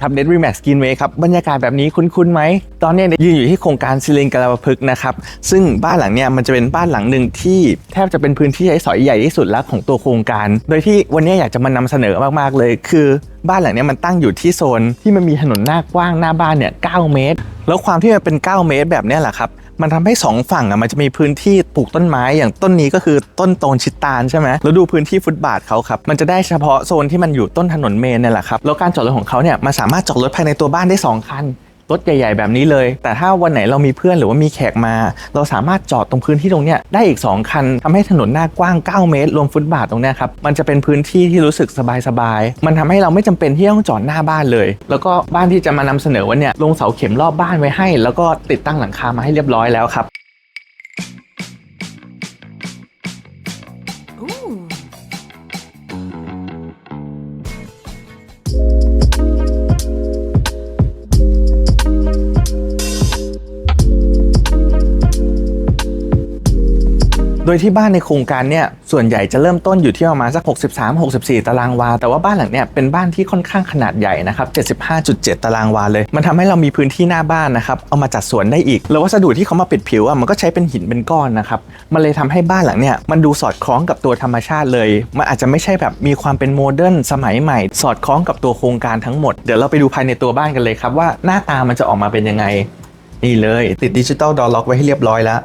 ครับเน็ตรีแม็กซ์กินเวครับ บรรยากาศแบบนี้คุ้นๆไหม ตอนนี้ยืนอยู่ที่โครงการซิลิงกาลาปพึกนะครับ ซึ่งบ้านหลังเนี้ยมันจะเป็นบ้านหลังหนึ่งที่แทบจะเป็นพื้นที่ใช้สอยใหญ่ที่สุดแล้วของตัวโครงการ โดยที่วันนี้อยากจะมานำเสนอมากๆเลย คือบ้านหลังเนี้ยมันตั้งอยู่ที่โซนที่มันมีถนนหน้ากว้างหน้าบ้านเนี่ย 9 เมตร แล้วความที่มันเป็น 9 เมตรแบบนี้แหละครับ มันทำให้สองฝั่งอะมันจะมีพื้นที่ปลูกต้นไม้อย่างต้นนี้ก็คือต้นโตนชิตาลใช่ไหมแล้วดูพื้นที่ฟุตบาทเขาครับมันจะได้เฉพาะโซนที่มันอยู่ต้นถนนเมนเนี่ยแหละครับแล้วการจอดรถของเขาเนี่ยมันสามารถจอดรถภายในตัวบ้านได้ 2 คัน รถใหญ่ ๆ แบบนี้เลย แต่ถ้าวันไหนเรามีเพื่อนหรือว่ามีแขกมา เราสามารถจอดตรงพื้นที่ตรงเนี้ยได้อีก 2 คันทำให้ถนนหน้ากว้าง 9 เมตรรวมฟุตบาทตรงเนี้ยครับมันจะเป็นพื้นที่ที่รู้สึกสบายๆมันทำให้เราไม่จำเป็นที่ต้องจอดหน้าบ้านเลย แล้วก็บ้านที่จะมานำเสนอวันเนี้ยลงเสาเข็มรอบบ้านไว้ให้ แล้วก็ติดตั้งหลังคามาให้เรียบร้อยแล้วครับ Ooh. ดยที่บ้านในโครงการเนี่ยส่วนใหญ่จะเริ่มต้นอยู่ที่ประมาณสัก 63-64 ตารางวา แต่ว่าบ้านหลังเนี่ยเป็นบ้านที่ค่อนข้างขนาดใหญ่นะครับ 75.7 ตารางวาเลย มันทำให้เรามีพื้นที่หน้าบ้านนะครับ เอามาจัดสวนได้อีก แล้ววัสดุที่เขามาปิดผิวอะมันก็ใช้เป็นหินเป็นก้อนนะครับ มันเลยทำให้บ้านหลังเนี่ยมันดูสอดคล้องกับตัวธรรมชาติเลย มันอาจจะไม่ใช่แบบมีความเป็นโมเดิร์นสมัยใหม่ สอดคล้องกับตัวโครงการทั้งหมด เดี๋ยวเราไปดูภายในตัวบ้านกันเลยครับว่าหน้าตามันจะออกมาเป็นยังไง นี่เลย ติดดิจิตอลดอร์ล็อกไว้ให้เรียบร้อยแล้ว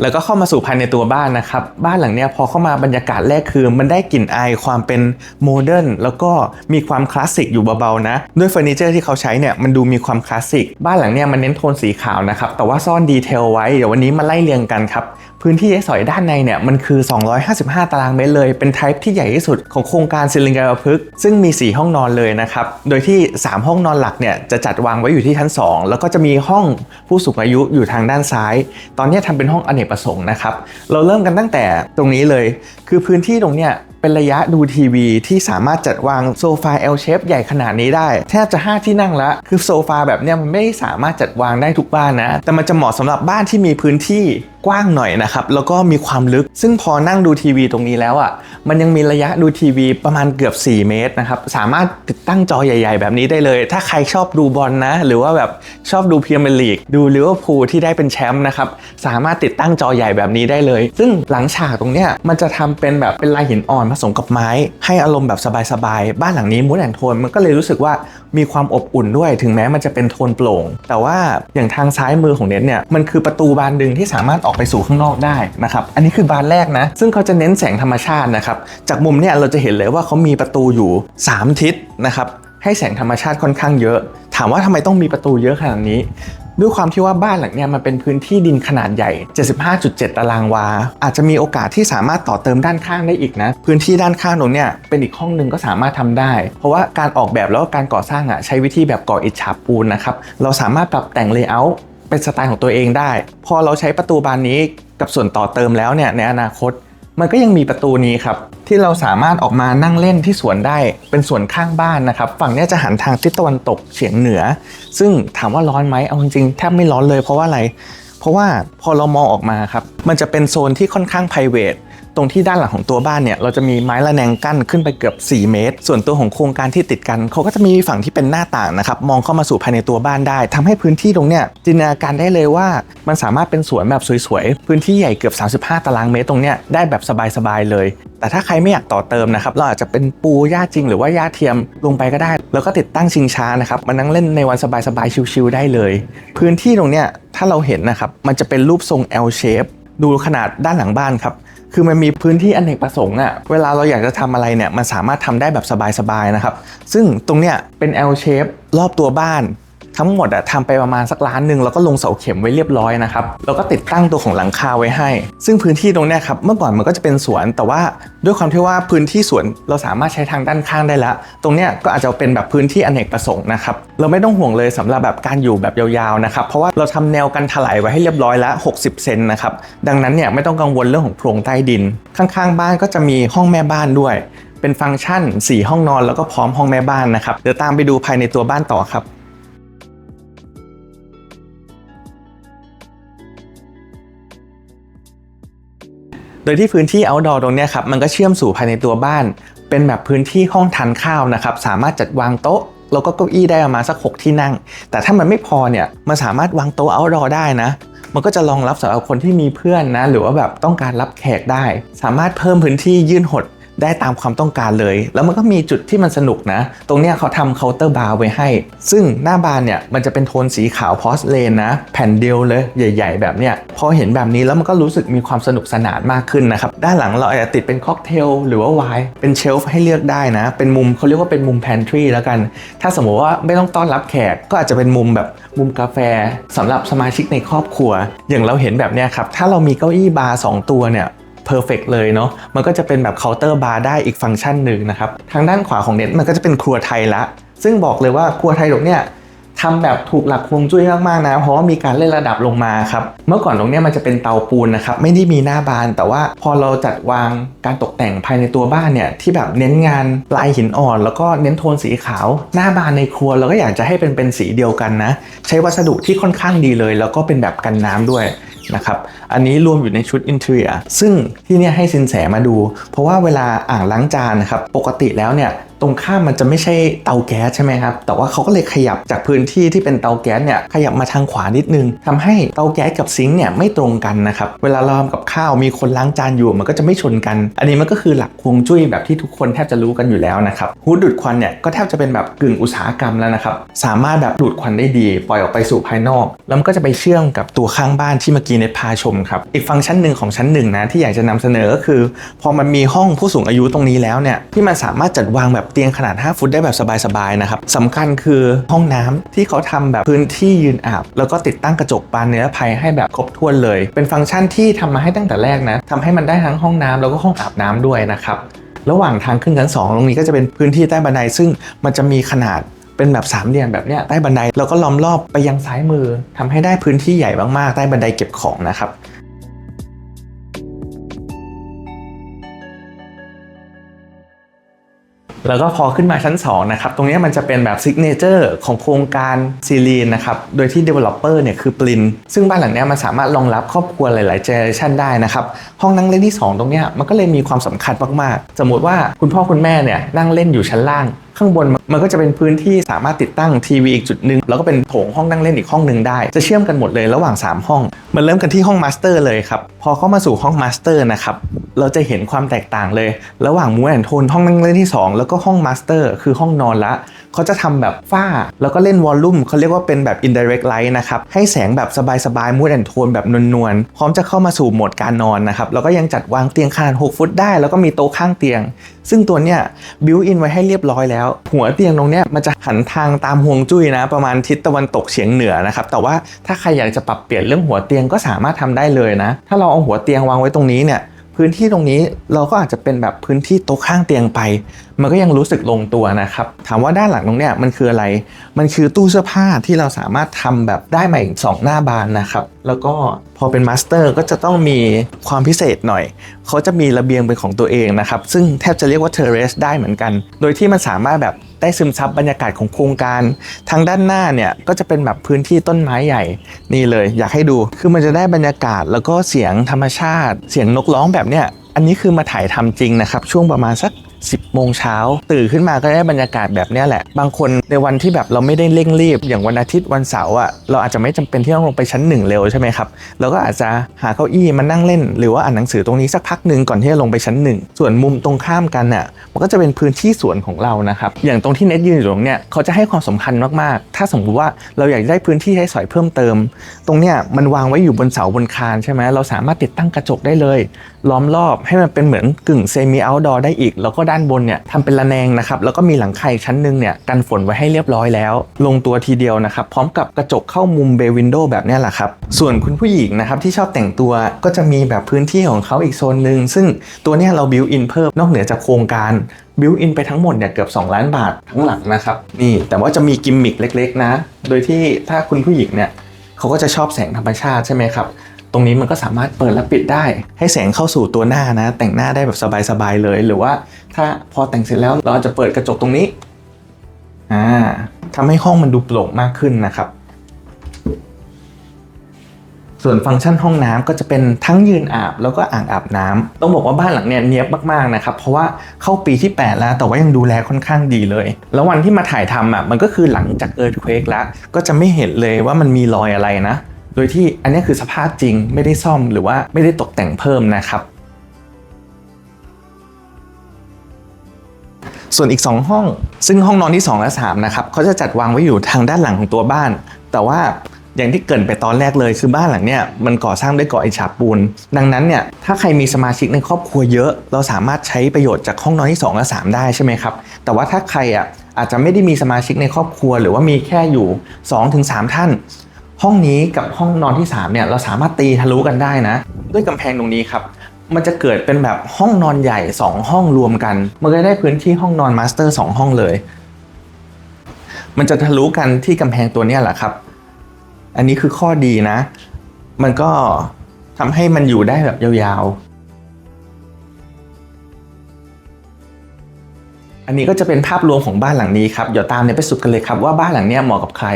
แล้วก็เข้ามาสู่ภายในตัวบ้านนะครับ บ้านหลังเนี้ยพอเข้ามาบรรยากาศแรกคือ มันได้กลิ่นอายความเป็นโมเดิร์นแล้วก็มีความคลาสสิกอยู่เบาๆนะ ด้วยเฟอร์นิเจอร์ที่เขาใช้เนี่ยมันดูมีความคลาสสิก บ้านหลังเนี้ยมันเน้นโทนสีขาวนะครับ แต่ว่าซ่อนดีเทลไว้ เดี๋ยววันนี้มาไล่เรียงกันครับ พื้นที่ใช้สอยด้านในเนี่ยมันคือ 255 ตารางเมตรเลย เป็นไทป์ที่ใหญ่ที่สุดของโครงการซิลิงกาพึกษ์ซึ่งมี 4 ห้องนอนเลยนะครับ โดยที่ 3 ห้องนอนหลักเนี่ยจะจัดวางไว้อยู่ที่ชั้น 2 แล้วก็จะมีห้องผู้สูงอายุอยู่ทางด้านซ้าย ตอนนี้ทำเป็นห้องอเนกประสงค์นะครับ เราเริ่มกันตั้งแต่ตรงนี้เลย คือพื้นที่ตรงเนี้ยเป็นระยะดูทีวีที่สามารถจัดวางโซฟา L shape ใหญ่ขนาดนี้ได้ แทบจะ 5 ที่นั่งละคือโซฟาแบบเนี้ยมันไม่สามารถจัดวางได้ทุกบ้านนะ แต่มันจะเหมาะสำหรับบ้านที่มีพื้นที่ กว้างหน่อยนะครับ แล้วก็มีความลึก ซึ่งพอนั่งดูทีวีตรงนี้แล้วอะ มันยังมีระยะดูทีวีประมาณเกือบ 4 เมตรนะครับ สามารถติดตั้งจอใหญ่ ๆ แบบนี้ได้เลย ถ้าใครชอบดูบอลนะ หรือว่าแบบชอบดูพรีเมียร์ลีก ดูลิเวอร์พูลที่ได้เป็นแชมป์นะครับ สามารถติดตั้งจอใหญ่แบบนี้ได้เลย ซึ่งหลังฉากตรงเนี้ยมันจะทำเป็นแบบเป็นลายหินอ่อนผสมกับไม้ ให้อารมณ์แบบสบายๆ บ้านหลังนี้มูดแอนโทนมันก็เลยรู้สึกว่ามีความอบอุ่นด้วยถึงแม้มันจะเป็นโทนโปร่ง แต่ว่าอย่างทางซ้ายมือของเน็ตเนี่ยมันคือประตูบานดึงที่สามารถออกไปสู่ข้างนอกได้นะครับ อันนี้คือบานแรกนะ ซึ่งเขาจะเน้นแสงธรรมชาตินะครับ จากมุมเนี่ยเราจะเห็นเลยว่าเขามีประตูอยู่ 3 ทิศนะครับ ให้แสงธรรมชาติค่อนข้างเยอะ ถามว่าทำไมต้องมีประตูเยอะขนาดนี้ด้วยความที่ว่าบ้านหลังเนี่ยมันเป็นพื้นที่ดินขนาดใหญ่ 75.7 ตารางวา อาจจะมีโอกาสที่สามารถต่อเติมด้านข้างได้อีกนะ พื้นที่ด้านข้างตรงเนี่ยเป็นอีกห้องหนึ่งก็สามารถทำได้ เพราะว่าการออกแบบแล้วก็การก่อสร้างอะใช้วิธีแบบก่ออิฐฉาบปูนนะครับ เราสามารถปรับแต่งเลเยอร์ เป็นสไตล์ของตัวเองได้ พอเราใช้ประตูบานนี้กับส่วนต่อเติมแล้วเนี่ยในอนาคต มันก็ยังมีประตูนี้ครับ ที่เราสามารถออกมานั่งเล่นที่สวนได้เป็นสวนข้างบ้านนะครับ ฝั่งนี้จะหันทางทิศตะวันตกเฉียงเหนือ ซึ่งถามว่าร้อนไหมเอาจริงๆแทบไม่ร้อนเลยเพราะว่าอะไร เพราะว่าพอเรามองออกมาครับมันจะเป็นโซนที่ค่อนข้าง p r i v a t ตรงที่ด้านหลังของตัวบ้านเนี่ยเราจะมีไม้ระแนงกั้นขึ้นไปเกือบ 4 เมตร ส่วนตัวของโครงการที่ติดกันเขาก็จะมีฝั่งที่เป็นหน้าต่างนะครับมองเข้ามาสู่ภายในตัวบ้านได้ทำให้พื้นที่ตรงเนี้ยจินตนาการได้เลยว่ามันสามารถเป็นสวนแบบสวยๆพื้นที่ใหญ่เกือบ 35 ตารางเมตรตรงเนี้ยได้แบบสบายๆเลย แต่ถ้าใครไม่อยากต่อเติมนะครับเราอาจจะเป็นปูหญ้าจริง หรือว่าหญ้าเทียมลงไปก็ได้ แล้วก็ติดตั้งชิงช้านะครับมานั่งเล่นในวันสบายๆชิลๆได้เลย พื้นที่ตรงเนี้ยถ้าเราเห็นนะครับมันจะเป็นรูปทรง L shape ดูขนาดด้านหลังบ้านครับ คือมันมีพื้นที่อเนกประสงค์อะเวลาเราอยากจะทำอะไรเนี่ยมันสามารถทำได้แบบสบายๆนะครับ ซึ่งตรงเนี้ยเป็น L shape รอบตัวบ้าน ทั้งหมดอะทำไปประมาณสักล้านหนึ่งแล้วก็ลงเสาเข็มไว้เรียบร้อยนะครับแล้วก็ติดตั้งตัวของหลังคาไว้ให้ ซึ่งพื้นที่ตรงเนี้ยครับเมื่อก่อนมันก็จะเป็นสวน แต่ว่าด้วยความที่ว่าพื้นที่สวนเราสามารถใช้ทางด้านข้างได้แล้วตรงเนี้ยก็อาจจะเป็นแบบพื้นที่อเนกประสงค์นะครับเราไม่ต้องห่วงเลยสำหรับแบบการอยู่แบบยาวๆนะครับเพราะว่าเราทำแนวกันถลายไว้ให้เรียบร้อยแล้ว60 เซนนะครับดังนั้นเนี่ยไม่ต้องกังวลเรื่องของโพรงใต้ดิน ข้างๆ บ้านก็จะมีห้องแม่บ้านด้วย เป็นฟังก์ชัน 4 ห้องนอนแล้วก็พร้อมห้องแม่บ้านนะครับเดี๋ยวตามไปดูภายในตัวบ้านต่อครับ ดยที่พื้นที่ outdoor ตรงนี้ครับมันก็เชื่อมสู่ภายในตัวบ้าน เป็นแบบพื้นที่ห้องทานข้าวนะครับสามารถจัดวางโต๊ะแล้วก็เก้าอี้ได้ประมาณสัก 6 ที่นั่ง แต่ถ้ามันไม่พอเนี่ยมันสามารถวางโต๊ะ outdoor ได้นะมันก็จะรองรับสำหรับคนที่มีเพื่อนนะหรือว่าแบบต้องการรับแขกได้ สามารถเพิ่มพื้นที่ยื่นหด ได้ตามความต้องการเลย แล้วมันก็มีจุดที่มันสนุกนะ ตรงเนี้ยเขาทำเคาน์เตอร์บาร์ไว้ให้ ซึ่งหน้าบานเนี่ยมันจะเป็นโทนสีขาวพอสเลนนะ แผ่นเดียวเลยใหญ่ ๆ แบบเนี้ยพอเห็นแบบนี้แล้วมันก็รู้สึกมีความสนุกสนานมากขึ้นนะครับ ด้านหลังเราอาจจะติดเป็นค็อกเทลหรือว่าไวน์เป็นเชลฟ์ให้เลือกได้นะ เป็นมุมเขาเรียกว่าเป็นมุมแพนทรีแล้วกัน ถ้าสมมติว่าไม่ต้องต้อนรับแขกก็อาจจะเป็นมุมแบบมุมกาแฟสำหรับสมาชิกในครอบครัว อย่างเราเห็นแบบเนี้ยครับถ้าเรามีเก้าอี้บาร์สองตัวเนี่ย เพอร์เฟกเลยเนาะมันก็จะเป็นแบบเคาน์เตอร์บาร์ได้อีกฟังก์ชันหนึ่งนะครับทางด้านขวาของเน็ตมันก็จะเป็นครัวไทยละ ซึ่งบอกเลยว่าครัวไทยตรงเนี้ยทำแบบถูกหลักฮวงจุ้ยมากๆนะ เพราะว่ามีการเล่นระดับลงมาครับ เมื่อก่อนตรงเนี้ยมันจะเป็นเตาปูนนะครับ ไม่ได้มีหน้าบาน แต่ว่าพอเราจัดวางการตกแต่งภายในตัวบ้านเนี่ย ที่แบบเน้นงานลายหินอ่อน แล้วก็เน้นโทนสีขาว หน้าบานในครัวเราก็อยากจะให้เป็นเป็นสีเดียวกันนะ ใช้วัสดุที่ค่อนข้างดีเลย แล้วก็เป็นแบบกันน้ำด้วย นะครับอันนี้รวมอยู่ในชุดอินเทียซึ่งที่เนี่ยให้สินแสมาดู เพราะว่าเวลาอ่างล้างจานนะครับปกติแล้วเนี่ย ตรงข้ามมันจะไม่ใช่เตาแก๊สใช่ไหมครับ แต่ว่าเขาก็เลยขยับจากพื้นที่ที่เป็นเตาแก๊สเนี่ยขยับมาทางขวานิดนึงทำให้เตาแก๊สกับซิงค์เนี่ยไม่ตรงกันนะครับเวลาเราทำกับข้าวมีคนล้างจานอยู่มันก็จะไม่ชนกัน อันนี้มันก็คือหลักฮวงจุ้ยแบบที่ทุกคนแทบจะรู้กันอยู่แล้วนะครับฮูดดูดควันเนี่ยก็แทบจะเป็นแบบกึ่งอุตสาหกรรมแล้วนะครับสามารถแบบดูดควันได้ดี ปล่อยออกไปสู่ภายนอก แล้วมันก็จะไปเชื่อมกับตัวข้างบ้านที่เมื่อกี้เนพาชมครับอีกฟังก์ชันหนึ่งของชั้นหนึ่งนะที่อยากจะนำเสนอก็คือ พอมันมีห้องผู้สูงอายุตรงนี้แล้วเนี่ยที่มันสามารถจัดวางแบบเตียงขนาด 5 ฟุตได้แบบสบายๆนะครับสำคัญคือห้องน้ำที่เขาทำแบบพื้นที่ยืนอาบ แล้วก็ติดตั้งกระจกบานเนื้อภัยให้แบบครบถ้วนเลย เป็นฟังก์ชันที่ทำมาให้ตั้งแต่แรกนะทำให้มันได้ทั้งห้องน้ำแล้วก็ห้องอาบน้ำด้วยนะครับระหว่างทางขึ้นชั้น2ตรงนี้ก็จะเป็นพื้นที่ใต้บันไดซึ่งมันจะมีขนาดเป็นแบบสามเหลี่ยมแบบเนี้ยใต้บันไดแล้วก็ล้อมรอบไปยังซ้ายมือทำให้ได้พื้นที่ใหญ่มากๆใต้บันไดเก็บของนะครับ แล้วก็พอขึ้นมาชั้น2นะครับตรงนี้มันจะเป็นแบบซิกเนเจอร์ของโครงการซีรีนนะครับโดยที่ Developer เนี่ยคือปรินซึ่งบ้านหลังนี้มันสามารถรองรับครอบครัวหลายๆเจเนอเรชันได้นะครับห้องนั่งเล่นที่ 2 ตรงนี้มันก็เลยมีความสำคัญมากๆ สมมติว่าคุณพ่อคุณแม่เนี่ยนั่งเล่นอยู่ชั้นล่าง ข้างบนมันก็จะเป็นพื้นที่สามารถติดตั้งทีวีอีกจุดหนึ่งแล้วก็เป็นโถงห้องนั่งเล่นอีกห้องหนึ่งได้ จะเชื่อมกันหมดเลยระหว่าง 3 ห้อง มันเริ่มกันที่ห้องมาสเตอร์เลยครับ พอเข้ามาสู่ห้องมาสเตอร์นะครับ เราจะเห็นความแตกต่างเลย ระหว่างมูแอนโทนห้องนั่งเล่นที่ 2 แล้วก็ห้องมาสเตอร์คือห้องนอนละ เขาจะทำแบบฝ้า แล้วก็เล่นวอลลุ่มเขาเรียกว่าเป็นแบบ indirect light นะครับให้แสงแบบสบายๆมูดแอนโทนแบบนวลๆพร้อมจะเข้ามาสู่โหมดการนอนนะครับแล้วก็ยังจัดวางเตียงขนาด 6 ฟุตได้ แล้วก็มีโต๊ะข้างเตียง ซึ่งตัวเนี้ยบิวอินไว้ให้เรียบร้อยแล้ว หัวเตียงตรงเนี้ยมันจะหันทางตามห่วงจุ้ยนะ ประมาณทิศตะวันตกเฉียงเหนือนะครับแต่ว่าถ้าใครอยากจะปรับเปลี่ยนเรื่องหัวเตียงก็สามารถทำได้เลยนะ ถ้าเราเอาหัวเตียงวางไว้ตรงนี้เนี่ย พื้นที่ตรงนี้เราก็อาจจะเป็นแบบพื้นที่โต๊ะข้างเตียงไป มันก็ยังรู้สึกลงตัวนะครับ ถามว่าด้านหลังตรงเนี้ยมันคืออะไร มันคือตู้เสื้อผ้าที่เราสามารถทำแบบได้มาอีกสองหน้าบานนะครับ แล้วก็ พอเป็นมาสเตอร์ก็จะต้องมีความพิเศษหน่อย เขาจะมีระเบียงเป็นของตัวเองนะครับ ซึ่งแทบจะเรียกว่าเทเรสได้เหมือนกัน โดยที่มันสามารถแบบได้ซึมซับบรรยากาศของโครงการ ทางด้านหน้าเนี่ยก็จะเป็นแบบพื้นที่ต้นไม้ใหญ่ นี่เลย อยากให้ดู คือมันจะได้บรรยากาศแล้วก็เสียงธรรมชาติ เสียงนกร้องแบบเนี้ย อันนี้คือมาถ่ายทำจริงนะครับ ช่วงประมาณสัก 10โมงเช้าตื่นขึ้นมาก็ได้บรรยากาศแบบนี้แหละ บางคนในวันที่แบบเราไม่ได้เร่งรีบ อย่างวันอาทิตย์วันเสาร์อะเราอาจจะไม่จำเป็นที่ต้องลงไปชั้นหนึ่งเร็วใช่ไหมครับเราก็อาจจะหาเก้าอี้มานั่งเล่น หรือว่าอ่านหนังสือตรงนี้สักพักหนึ่งก่อนที่จะลงไปชั้นหนึ่งส่วนมุมตรงข้ามกันน่ะมันก็จะเป็นพื้นที่สวนของเรานะครับอย่างตรงที่เน็ตยืนอยู่ตรงเนี้ยเขาจะให้ความสำคัญมากๆ ถ้าสมมติว่าเราอยากได้พื้นที่ใช้สอยเพิ่มเติม ตรงเนี้ยมันวางไว้อยู่บนเสาบนคานใช่ไหมเราสามารถติดตั้งกระจกได้เลย ล้อมรอบให้มันเป็นเหมือนกึ่งเซมิเอาท์ดอร์ได้อีก แล้วก็ด้านบนเนี่ยทำเป็นระแนงนะครับ แล้วก็มีหลังคาอีกชั้นหนึ่งเนี่ยกันฝนไว้ให้เรียบร้อยแล้ว ลงตัวทีเดียวนะครับ พร้อมกับกระจกเข้ามุมเบวินโดแบบนี้แหละครับ ส่วนคุณผู้หญิงนะครับที่ชอบแต่งตัวก็จะมีแบบพื้นที่ของเขาอีกโซนหนึ่งซึ่งตัวเนี้ยเราบิวอินเพิ่มนอกเหนือจากโครงการบิวอินไปทั้งหมดเนี่ยเกือบ 2 ล้านบาททั้งหลังนะครับนี่แต่ว่าจะมีกิมมิคเล็ก ๆ นะ โดยที่ถ้าคุณผู้หญิงเนี่ยเขาก็จะชอบแสงธรรมชาติใช่ไหมครับ ตรงนี้มันก็สามารถเปิดและปิดได้ ให้แสงเข้าสู่ตัวหน้านะ แต่งหน้าได้แบบสบายๆเลย หรือว่าถ้าพอแต่งเสร็จแล้วเราอาจจะเปิดกระจกตรงนี้อ่าทำให้ห้องมันดูโปร่งมากขึ้นนะครับ ส่วนฟังก์ชันห้องน้ำก็จะเป็นทั้งยืนอาบแล้วก็อ่างอาบน้ำต้องบอกว่าบ้านหลังเนี่ยเนียบมากๆนะครับ เพราะว่าเข้าปีที่ 8 แล้วแต่ว่ายังดูแลค่อนข้างดีเลย แล้ววันที่มาถ่ายทำอะมันก็คือหลังจากเอิร์ธเควกแล้ว ก็จะไม่เห็นเลยว่ามันมีรอยอะไรนะ โดยที่อันนี้คือสภาพจริงไม่ได้ซ่อมหรือว่าไม่ได้ตกแต่งเพิ่มนะครับ ส่วนอีก 2 ห้อง ซึ่งห้องนอนที่ 2 และ 3 นะครับเขาจะจัดวางไว้อยู่ทางด้านหลังของตัวบ้าน แต่ว่าอย่างที่เกินไปตอนแรกเลยคือบ้านหลังเนี่ยมันก่อสร้างด้วยก่ออิฉาบปูน ดังนั้นเนี่ยถ้าใครมีสมาชิกในครอบครัวเยอะ เราสามารถใช้ประโยชน์จากห้องนอนที่ 2 และ 3 ได้ใช่ไหมครับ แต่ว่าถ้าใครอะอาจจะไม่ได้มีสมาชิกในครอบครัว หรือว่ามีแค่อยู่ 2-3 ท่าน ห้องนี้กับห้องนอนที่ 3 เนี่ยเราสามารถตีทะลุกันได้นะ ด้วยกำแพงตรงนี้ครับ มันจะเกิดเป็นแบบห้องนอนใหญ่ 2 ห้องรวมกัน มันก็ได้พื้นที่ห้องนอนมาสเตอร์ 2 ห้องเลย มันจะทะลุกันที่กำแพงตัวนี้แหละครับ อันนี้คือข้อดีนะ มันก็ทำให้มันอยู่ได้แบบยาวๆ อันนี้ก็จะเป็นภาพรวมของบ้านหลังนี้ครับเดี๋ยวตามเนี่ยไปสุดกันเลยครับว่าบ้านหลังเนี้ยเหมาะกับใคร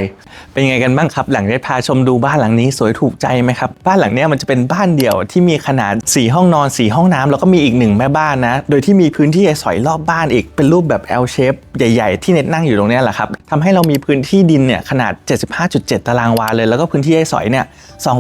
เป็นยังไงกันบ้างครับ หลังได้พาชมดูบ้านหลังนี้สวยถูกใจไหมครับบ้านหลังเนี้ยมันจะเป็นบ้านเดี่ยวที่มีขนาด 4 ห้องนอน 4 ห้องน้ำแล้วก็มีอีกหนึ่งแม่บ้านนะ โดยที่มีพื้นที่สอยรอบบ้านอีกเป็นรูปแบบ L shape ใหญ่ ๆ ที่เน็ตนั่งอยู่ตรงนี้แหละครับทำให้เรามีพื้นที่ดินเนี่ยขนาด 75.7 ตารางวาเลย แล้วก็พื้นที่ให้สอยเนี่ย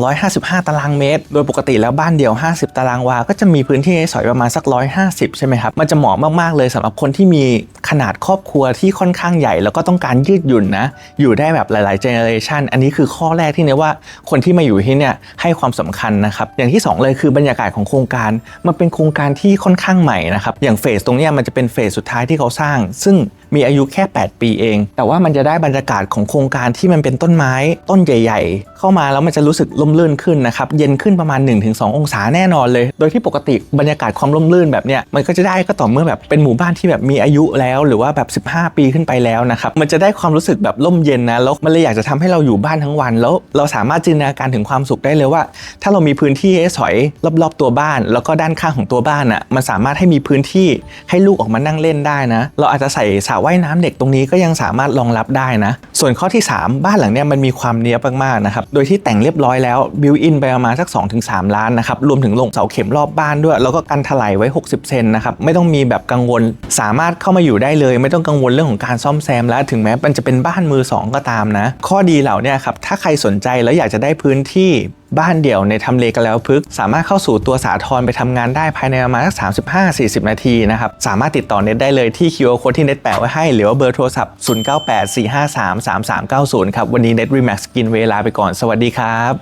255 ตารางเมตร โดยปกติแล้วบ้านเดี่ยว 50 ตารางวา ก็จะมีพื้นที่ให้สอยประมาณสัก 150 ใช่ไหมครับ มันจะเหมาะมากๆเลยสำหรับคนที่มีขนาดครอบครัวที่ค่อนข้างใหญ่ แล้วก็ต้องการยืดหยุ่นนะ อยู่ได้แบบหลาย ๆ เจเนอเรชันอันนี้คือข้อแรกที่เนี่ยว่าคนที่มาอยู่ที่เนี่ยให้ความสำคัญนะครับ อย่างที่ 2 เลยคือบรรยากาศของโครงการ มันเป็นโครงการที่ค่อนข้างใหม่นะครับ อย่างเฟสตรงเนี้ยมันจะเป็นเฟสสุดท้ายที่เขาสร้าง ซึ่ง มีอายุแค่ 8 ปีเอง แต่ว่ามันจะได้บรรยากาศของโครงการที่มันเป็นต้นไม้ต้นใหญ่ ๆ เข้ามาแล้วมันจะรู้สึกร่มรื่นขึ้นนะครับเย็นขึ้นประมาณ 1-2 องศาแน่นอนเลย โดยที่ปกติบรรยากาศความร่มรื่นแบบเนี้ยมันก็จะได้ก็ต่อเมื่อแบบเป็นหมู่บ้านที่แบบมีอายุแล้วหรือว่าแบบ 15 ปีขึ้นไปแล้วนะครับมันจะได้ความรู้สึกแบบร่มเย็นนะแล้วมันเลยอยากจะทำให้เราอยู่บ้านทั้งวัน แล้วเราสามารถจินตนาการถึงความสุขได้เลยว่า ถ้าเรามีพื้นที่ให้สอยรอบๆตัวบ้าน แล้วก็ด้านข้างของตัวบ้านอะมันสามารถให้มีพื้นที่ให้ลูกออกมานั่งเล่นได้นะ เราอาจจะใส่สระว่ายน้ำเด็กตรงนี้ก็ยังสามารถรองรับได้นะ ส่วนข้อที่ 3 บ้านหลังเนี้ยมันมีความเนี้ยบมากๆนะครับ โดยที่แต่งเรียบร้อยแล้วบิวอินไปประมาณสัก 2-3 ล้านนะครับ รวมถึงลงเสาเข็มรอบบ้านด้วย แล้วก็กันถลายไว้ 60 เซนนะครับ ไม่ต้องมีแบบกังวล สามารถเข้ามาอยู่ได้เลย ไม่ต้องกังวลเรื่องของการซ่อมแซม แล้วถึงแม้มันจะเป็นบ้านมือสองก็ตามนะ ข้อดีเหล่านี้ครับ ถ้าใครสนใจแล้วอยากจะได้พื้นที่ บ้านเดี่ยวในทำเลกันแล้วพึก สามารถเข้าสู่ตัวสาทรไปทำงานได้ภายในประมาณสัก35-40 นาทีนะครับ สามารถติดต่อเน็ตได้เลยที่ QR code ที่เน็ตแปะไว้ให้ หรือว่าเบอร์โทรศัพท์ 0984533390 ครับ วันนี้เน็ต Remax กินเวลาไปก่อนสวัสดีครับ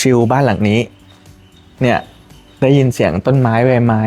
ชิวๆบ้านหลังนี้ เนี่ยได้ยินเสียงต้นไม้ใบไม้